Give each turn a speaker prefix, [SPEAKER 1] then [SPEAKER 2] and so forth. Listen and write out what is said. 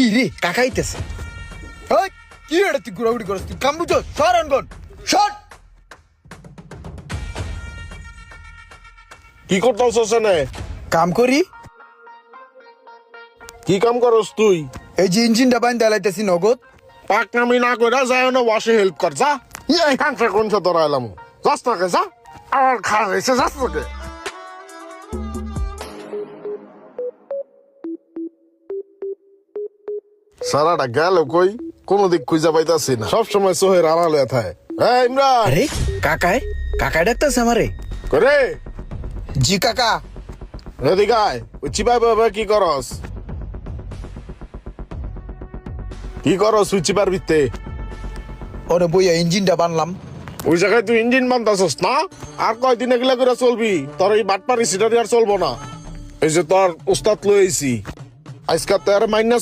[SPEAKER 1] ই রে কাকা আইতেছে। ওই কি এটা তুই ঘুরাঘুরি করস? তুই কাম বুঝো সর অনগন সর।
[SPEAKER 2] কি করতেছস এনে
[SPEAKER 1] কাম করি।
[SPEAKER 2] কি কাম করস তুই?
[SPEAKER 1] এই যে ইঞ্জিনটা বাইন দালাইতেছি নগদ।
[SPEAKER 2] পাক নামি না কইরা যায় না ওয়াশে হেল্প কর যা। এই কাংসে কোন সে তোরা এলাম? যাস না কে যা। আর খা এসে যাস না সারাটা গেল কই? কোন দিক খুঁজে পাইতাছি না। সব সময় সোহের আড়ালে থাকে। হ্যাঁ ইমরান!
[SPEAKER 1] আরে কাকায় কাকায় ডাকতেছে আমারে।
[SPEAKER 2] করে?
[SPEAKER 1] জি কাকা।
[SPEAKER 2] এদিকে আয়। ওই চিপাই বাবা কি করস? কি করস ওই চিপার ভিত্তে
[SPEAKER 1] ওরে বইয়া ইঞ্জিনটা বানলাম।
[SPEAKER 2] ওই জায়গায় তুই ইঞ্জিন বানতাছস না? আর কয়দিন এগুলা করে চলবি? তোর এই বাটপারি সিটারি আর চলবো না। এই যে তোর উস্তাদ লইছি। আজকে তো আর মাইনাস